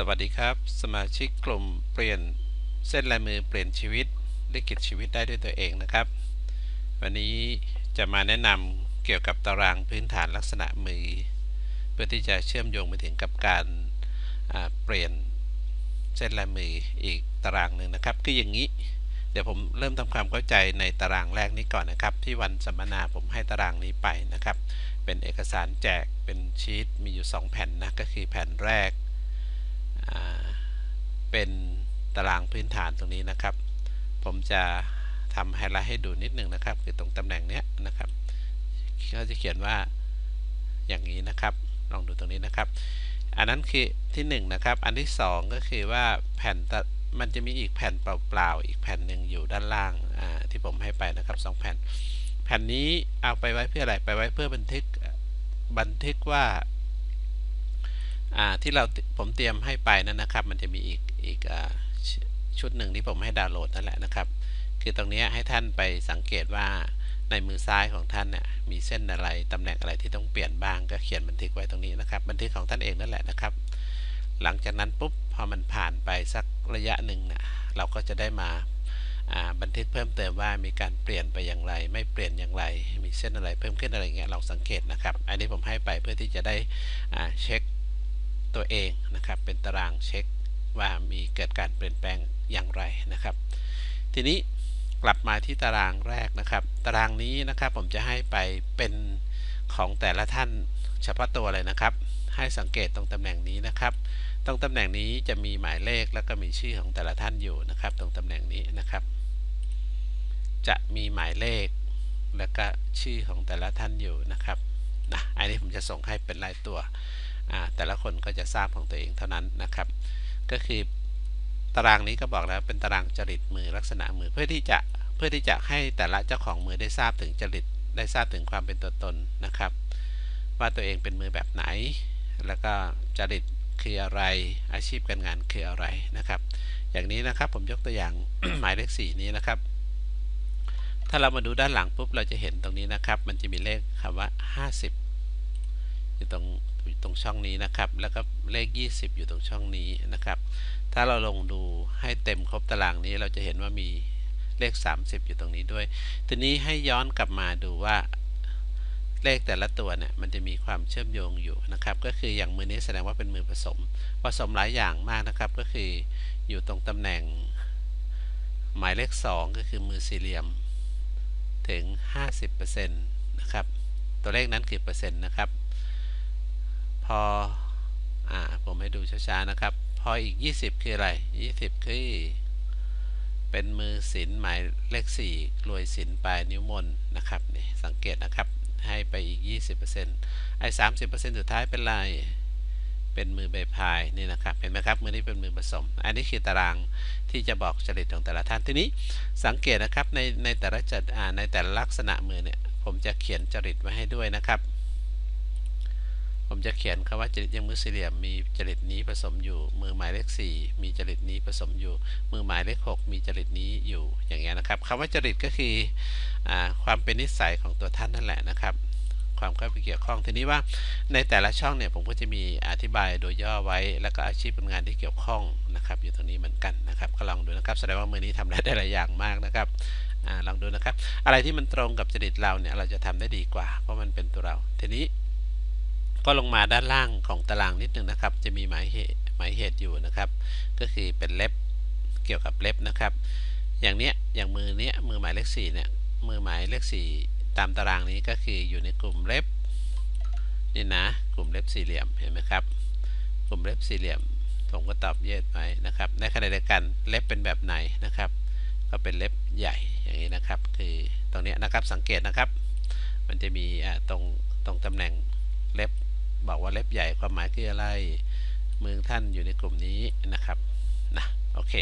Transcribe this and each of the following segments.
สวัสดีครับ สมาชิกกลุ่มเปลี่ยนเส้นลายมือเปลี่ยนชีวิตลิขิตชีวิตได้ด้วยตัวเองนะครับ วันนี้จะมาแนะนำเกี่ยวกับตารางพื้นฐานลักษณะมือ เพื่อที่จะเชื่อมโยงไปถึงกับการเปลี่ยนเส้นลายมืออีกตารางหนึ่งนะครับคืออย่างนี้ เดี๋ยวผมเริ่มทำความเข้าใจในตารางแรกนี้ก่อนนะครับ ที่วันสัมมนาผมให้ตารางนี้ไปนะครับ เป็นเอกสารแจกเป็นชีตมีอยู่ 2 แผ่นนะก็คือแผ่นแรก เป็นตารางพื้นฐานตรงนี้นะครับ ผมจะทำไฮไลท์ให้ดูนิดหนึ่งนะครับ คือตรงตำแหน่งเนี้ยนะครับเขาจะเขียนว่าอย่างนี้นะครับ ลองดูตรงนี้นะครับ อันนั้นคือที่1นนะครับ อันที่ 2 ก็คือว่าแผ่นมันจะมีอีกแผ่นเปล่าๆ อีกแผ่นหนึ่งอยู่ด้านล่างที่ผมให้ไปนะครับ 2 แผ่น แผ่นนี้เอาไปไว้เพื่ออะไร ไปไว้เพื่อบันทึกบันทึกว่า ที่เราผมเตรียมให้ไปนั้นนะครับ มันจะมีอีกอีกชุดหนึ่งที่ผมให้ดาวน์โหลดนั่นแหละนะครับ คือตรงนี้ให้ท่านไปสังเกตว่าในมือซ้ายของท่านเนี่ยมีเส้นอะไรตำแหน่งอะไรที่ต้องเปลี่ยนบ้างก็เขียนบันทึกไว้ตรงนี้นะครับ บันทึกของท่านเองนั่นแหละนะครับ หลังจากนั้นปุ๊บพอมันผ่านไปสักระยะหนึ่งเนี่ยเราก็จะได้มาบันทึกเพิ่มเติมว่ามีการเปลี่ยนไปอย่างไร ไม่เปลี่ยนอย่างไร มีเส้นอะไรเพิ่มขึ้นอะไรเงี้ยเราสังเกตนะครับ อันนี้ผมให้ไปเพื่อที่จะได้เช็ค ตัวเองนะครับ เป็นตารางเช็คว่ามีเกิดการเปลี่ยนแปลงอย่างไรนะครับ ทีนี้กลับมาที่ตารางแรกนะครับ ตารางนี้นะครับผมจะให้ไปเป็นของแต่ละท่านเฉพาะตัวเลยนะครับ ให้สังเกตตรงตำแหน่งนี้นะครับ ตรงตำแหน่งนี้จะมีหมายเลขแล้วก็มีชื่อของแต่ละท่านอยู่นะครับ ตรงตำแหน่งนี้นะครับ จะมีหมายเลขแล้วก็ชื่อของแต่ละท่านอยู่นะครับนะอันนี้ผมจะส่งให้เป็นรายตัว แต่ละคนก็จะทราบของตัวเองเท่านั้นนะครับ ก็คือตารางนี้ก็บอกแล้วเป็นตารางจริตมือลักษณะมือเพื่อที่จะเพื่อที่จะให้แต่ละเจ้าของมือได้ทราบถึงจริตได้ทราบถึงความเป็นตัวตนนะครับ ว่าตัวเองเป็นมือแบบไหน แล้วก็จริตคืออะไรอาชีพการงานคืออะไรนะครับ อย่างนี้นะครับผมยกตัวอย่างหมายเลข4นี้นะครับ ถ้าเรามาดูด้านหลังปุ๊บเราจะเห็นตรงนี้นะครับ มันจะมีเลขคำว่า 50 อยู่ตรงอยู่ตรงช่องนี้นะครับ แล้วก็เลข 20 อยู่ตรงช่องนี้นะครับ ถ้าเราลงดูให้เต็มครบตารางนี้เราจะเห็นว่ามีเลข 30 อยู่ตรงนี้ด้วย ทีนี้ให้ย้อนกลับมาดูว่าเลขแต่ละตัวเนี่ยมันจะมีความเชื่อมโยงอยู่นะครับ ก็คืออย่างมือนี้แสดงว่าเป็นมือผสม ผสมหลายอย่างมากนะครับ ก็คืออยู่ตรงตำแหน่ง หมายเลข 2 ก็คือมือสี่เหลี่ยมถึง 50%นะครับ ตัวเลขนั้นคือเปอร์เซ็นต์นะครับ พออ่าผมให้ดูช้าๆนะครับ พออีก 20 คืออะไร 20 คือ เป็นมือศิลหมายเลข4รวยศิลปลายนิ้วมนนะครับนี่สังเกตนะครับให้ไปอีก 20%ไอ้30%สุดท้ายเป็นลายเป็นมือใบพายนี่นะครับ เห็นไหมครับมือนี้เป็นมือผสม อันนี้คือตารางที่จะบอกจริตของแต่ละท่าน ทีนี้สังเกตนะครับในในแต่ละจัดในแต่ละลักษณะมือเนี่ย ผมจะเขียนจริตไว้ให้ด้วยนะครับ ผมจะเขียนคำว่าจริตยังมือสี่เหลี่ยมมีจริตนี้ผสมอยู่ มือหมายเลข 4 มีจริตนี้ผสมอยู่ มือหมายเลข 6 มีจริตนี้อยู่อย่างเงี้ยนะครับคำว่าจริตก็คืออความเป็นนิสัยของตัวท่านนั่นแหละนะครับ ความเข้าไปเกี่ยวข้องทีนี้ว่าในแต่ละช่องเนี่ยผมก็จะมีอธิบายโดยย่อไว้ แล้วก็อาชีพงานที่เกี่ยวข้องนะครับอยู่ตรงนี้เหมือนกันนะครับก็ลองดูนะครับแสดงว่ามือนี้ทำได้หลายอย่างมากนะครับอลองดูนะครับ อะไรที่มันตรงกับจริตเราเนี่ยเราจะทำได้ดีกว่า เพราะมันเป็นตัวเราทีนี้ ก็ลงมาด้านล่างของตารางนิดนึงนะครับ จะมีหมายเหตุหมายเหตุอยู่นะครับ ก็คือเป็นเล็บเกี่ยวกับเล็บนะครับ อย่างเนี้ยอย่างมือเนี้ยมือหมายเลขสี่เนี่ยมือหมายเลขสี่ตามตารางนี้ก็คืออยู่ในกลุ่มเล็บนี่นะกลุ่มเล็บสี่เหลี่ยมเห็นไหมครับ กลุ่มเล็บสี่เหลี่ยม ผมก็ตอบเย็ดไปนะครับ ในขณะเดียวกันเล็บเป็นแบบไหนนะครับ ก็เป็นเล็บใหญ่อย่างนี้นะครับ คือตรงนี้นะครับสังเกตนะครับ มันจะมีตรงตรงตำแหน่งเล็บ บอกว่าเล็บใหญ่ความหมายคืออะไรมือท่านอยู่ในกลุ่มนี้นะครับนะโอเค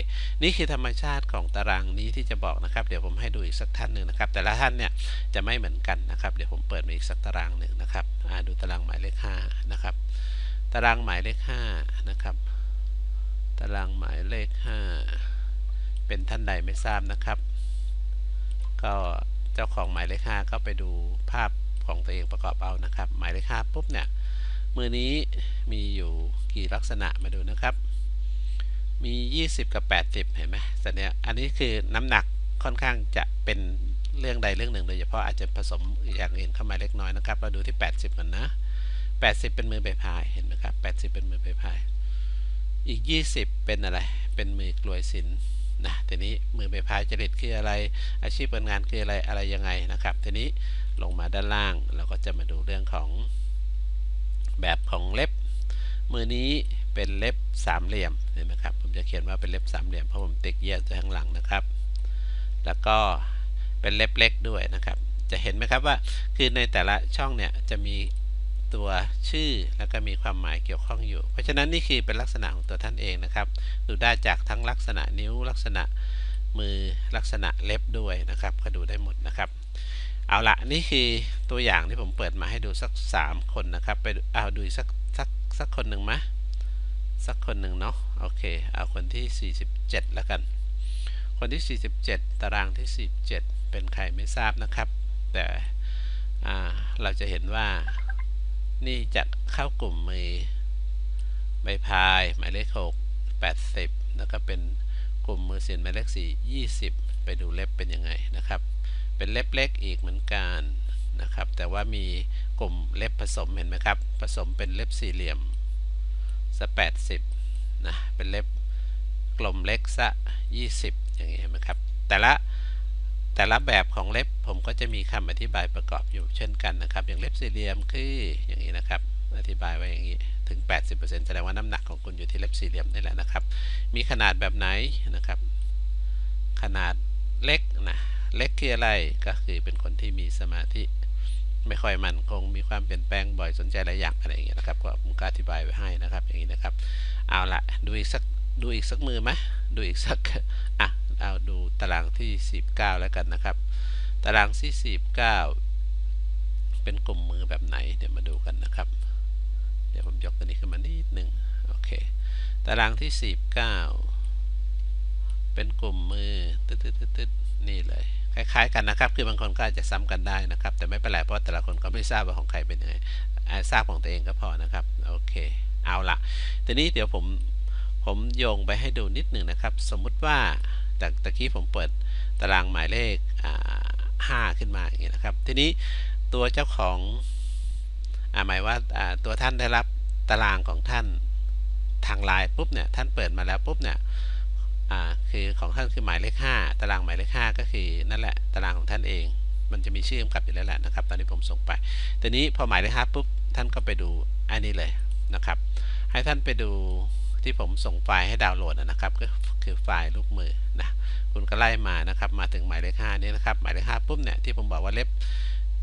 นี่คือธรรมชาติของตารางนี้ที่จะบอกนะครับ เดี๋ยวผมให้ดูอีกสักท่านหนึ่งนะครับ แต่ละท่านเนี่ยจะไม่เหมือนกันนะครับ เดี๋ยวผมเปิดมาอีกสักตารางหนึ่งนะครับดูตารางหมายเลข5นะครับ ตารางหมายเลข5นะครับ ตารางหมายเลข 5 เป็นท่านใดไม่ทราบนะครับ ก็เจ้าของหมายเลข5ก็ไปดูภาพของตัวเองประกอบเอานะครับ หมายเลข5ปุ๊บเนี่ย มือนี้มีอยู่กี่ลักษณะมาดูนะครับ มี 20 กับ 80 เห็นไหมแต่เนี้ยอันนี้คือน้ำหนักค่อนข้างจะเป็นเรื่องใดเรื่องหนึ่งโดยเฉพาะอาจจะผสมอย่างอื่นเข้ามาเล็กน้อยนะครับ เราดูที่ 80 ก่อนนะ 80 เป็นมือใบพายเห็นไหมครับ 80 เป็นมือใบพายอีก 20 เป็นอะไร เป็นมือกลวยสินนะทีนี้มือใบพายจริตคืออะไร อาชีพการงานคืออะไรอะไรยังไงนะครับ ทีนี้ลงมาด้านล่างเราก็จะมาดูเรื่องของ แบบของเล็บ มือนี้เป็นเล็บสามเหลี่ยมเห็นไหมครับผมจะเขียนว่าเป็นเล็บสามเหลี่ยมเพราะผมติ๊กเยียร์ข้างหลังนะครับ แล้วก็เป็นเล็บเล็กด้วยนะครับ จะเห็นไหมครับว่าคือในแต่ละช่องเนี่ยจะมีตัวชื่อแล้วก็มีความหมายเกี่ยวข้องอยู่ เพราะฉะนั้นนี่คือเป็นลักษณะของตัวท่านเองนะครับ ดูได้จากทั้งลักษณะนิ้วลักษณะมือลักษณะเล็บด้วยนะครับ ก็ดูได้หมดนะครับ เอาละนี่คือตัวอย่างที่ผมเปิดมาให้ดูสัก 3 คนนะครับ ไปเอาดูสักสักสักคนหนึ่งไหมสักคนหนึ่งเนาะโอเค เอาคนที่ 47 แล้วกัน คนที่ 47 ตารางที่ 47 เป็นใครไม่ทราบนะครับ แต่เราจะเห็นว่านี่จะเข้ากลุ่มมือใบพายหมายเลข 6 80 แล้วก็เป็นกลุ่มมือเสียนหมายเลข 4 20 ไปดูเล็บเป็นยังไงนะครับ เป็นเล็บเล็กอีกเหมือนกันนะครับ แต่ว่ามีกลุ่มเล็บผสมเห็นไหมครับ ผสมเป็นเล็บสี่เหลี่ยมสะ80นะเป็นเล็บกลมเล็กซะ20อย่างนี้เห็นไหมครับ แต่ละแต่ละแบบของเล็บผมก็จะมีคำอธิบายประกอบอยู่เช่นกันนะครับ อย่างเล็บสี่เหลี่ยมคืออย่างนี้นะครับ อธิบายไว้อย่างนี้ถึง 80%แสดงว่าน้ำหนักของคุณอยู่ที่เล็บสี่เหลี่ยมนี่แหละนะครับ มีขนาดแบบไหนนะครับ ขนาดเล็กนะ เล็กคืออะไรก็คือเป็นคนที่มีสมาธิ ไม่ค่อยมั่นคงมีความเปลี่ยนแปลงบ่อยสนใจหลายอย่างอะไรอย่างเงี้ยนะครับก็ผมก็อธิบายไว้ให้นะครับ อย่างนี้นะครับ เอาละดูอีกสักดูอีกสักมือไหมดูอีกสักอะเอาดูตารางที่49แล้วกันนะครับ ตารางที่49เป็นกลุ่มมือแบบไหนเดี๋ยวมาดูกันนะครับ เดี๋ยวผมยกตัวนี้ขึ้นมานิดนึงโอเคตารางที่49เป็นกลุ่มมือตึ๊ดๆๆนี่เลย คล้ายๆกันนะครับ คือบางคนก็อาจจะซ้ำกันได้นะครับ แต่ไม่เป็นไรเพราะแต่ละคนก็ไม่ทราบว่าของใครเป็นยังไงทราบของตัวเองก็พอนะครับโอเคเอาละทีนี้เดี๋ยวผมผมโยงไปให้ดูนิดหนึ่งนะครับ สมมุติว่าแต่ตะกี้ผมเปิดตารางหมายเลขห้าขึ้นมาอย่างเงี้ยนะครับ ทีนี้ตัวเจ้าของอหมายว่าตัวท่านได้รับตารางของท่านทางไลน์ปุ๊บเนี่ยท่านเปิดมาแล้วปุ๊บเนี่ย คือของท่านคือหมายเลข 5 ตารางหมายเลข 5 ก็คือนั่นแหละตารางของท่านเอง มันจะมีชื่อกำกับอยู่แล้วแหละนะครับ ตอนนี้ผมส่งไปทีนี้พอหมายเลข 5 ปุ๊บ ท่านก็ไปดูอันนี้เลยนะครับ ให้ท่านไปดูที่ผมส่งไฟล์ให้ดาวน์โหลดนะครับ ก็คือไฟล์รูปมือนะคุณก็ไล่มานะครับ มาถึงหมายเลข 5 นี้นะครับ หมายเลข 5 ปุ๊บเนี่ยที่ผมบอกว่าเล็บ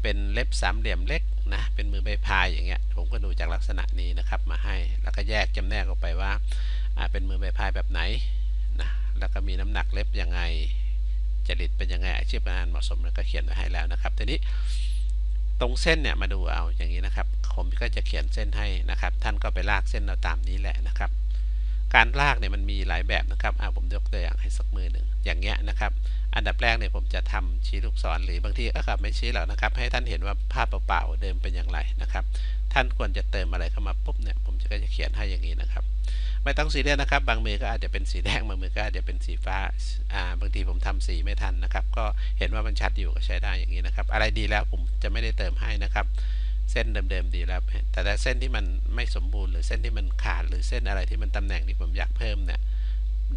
เป็นเล็บสามเหลี่ยมเล็กนะเป็นมือใบพายอย่างเงี้ยผมก็ดูจากลักษณะนี้นะครับมาให้แล้วก็แยกจำแนกออกไปว่าเป็นมือใบพายแบบไหน แล้วก็มีน้ำหนักเล็บยังไงจริตเป็นยังไงอาชีพงานเหมาะสมแล้วก็เขียนไว้ให้แล้วนะครับทีนี้ตรงเส้นเนี่ยมาดูเอาอย่างนี้นะครับ ผมก็จะเขียนเส้นให้นะครับ ท่านก็ไปลากเส้นเราตามนี้แหละนะครับ การลากเนี่ยมันมีหลายแบบนะครับอ่าผมยกตัวอย่างให้สักมือหนึ่งอย่างเงี้ยนะครับ อันดับแรกเนี่ยผมจะทำชี้ลูกศรหรือบางทีก็ครับไม่ชี้หรอกนะครับ ให้ท่านเห็นว่าภาพเปล่าๆเดิมเป็นอย่างไรนะครับ ท่านควรจะเติมอะไรเข้ามาปุ๊บเนี่ยผมก็จะเขียนให้อย่างนี้นะครับ ไม่ต้องสีเรียสนะครับ บางมือก็อาจจะเป็นสีแดงบางมือก็อาจจะเป็นสีฟ้าอ่าบางทีผมทำสีไม่ทันนะครับ ก็เห็นว่ามันชัดอยู่ก็ใช้ได้อย่างนี้นะครับ อะไรดีแล้วผมจะไม่ได้เติมให้นะครับ เส้นเดิมๆดีแล้ว แต่แต่เส้นที่มันไม่สมบูรณ์หรือเส้นที่มันขาดหรือเส้นอะไรที่มันตำแหน่งที่ผมอยากเพิ่มเนี่ย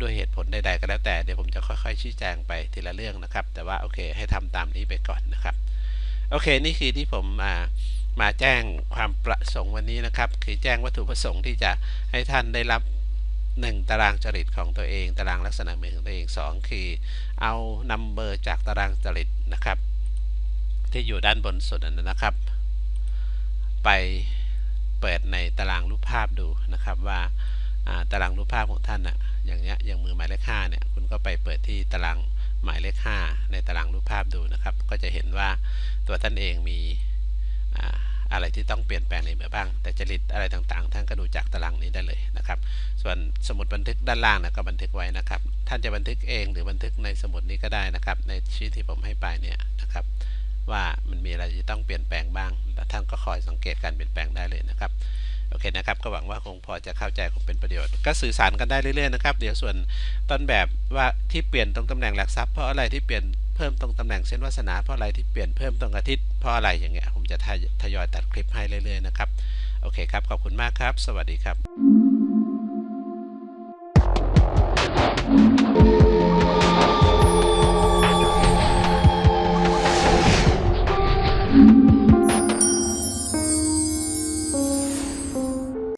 ด้วยเหตุผลใดๆก็แล้วแต่เดี๋ยวผมจะค่อยๆชี้แจงไปทีละเรื่องนะครับ แต่ว่าโอเคให้ทำตามนี้ไปก่อนนะครับโอเคนี่คือที่ผมมามาแจ้งความประสงค์วันนี้นะครับ คือแจ้งวัตถุประสงค์ที่จะให้ท่านได้รับ 1 ตารางจริตของตัวเอง ตารางลักษณะเมือของตัวเอง 2 คือเอานัมเบอร์จากตารางจริตนะครับ ที่อยู่ด้านบนสุดนะครับ ไปเปิดในตารางรูปภาพดูนะครับว่าตารางรูปภาพของท่านอะอย่างเงี้ยอย่างมือหมายเลขห้าเนี่ยคุณก็ไปเปิดที่ตารางหมายเลขห้าในตารางรูปภาพดูนะครับ ก็จะเห็นว่าตัวท่านเองมี อะไรที่ต้องเปลี่ยนแปลงในเมื่อบ้าง แต่จริตอะไรต่างๆ ท่านก็ดูจากตารางนี้ได้เลยนะครับ ส่วนสมุดบันทึกด้านล่างนะก็บันทึกไว้นะครับ ท่านจะบันทึกเองหรือบันทึกในสมุดนี้ก็ได้นะครับ ในชีทที่ผมให้ไปเนี่ยนะครับว่ามันมีอะไรที่ต้องเปลี่ยนแปลงบ้าง แล้วท่านก็คอยสังเกตการเปลี่ยนแปลงได้เลยนะครับ โอเคนะครับ ก็หวังว่าคงพอจะเข้าใจคงเป็นประโยชน์ ก็สื่อสารกันได้เรื่อยๆนะครับ เดี๋ยวส่วนต้นแบบว่าที่เปลี่ยนตรงตำแหน่งหลักทรัพย์เพราะอะไรที่เปลี่ยนเพิ่มตรงตำแหน่งเส้นวาสนาเพราะอะไรที่เปลี่ยนเพิ่มตรงอาทิตย์ เพราะอะไรอย่างเงี้ยผมจะทยอยตัดคลิปให้เรื่อยๆนะครับ โอเคครับ ขอบคุณมากครับ สวัสดีครับ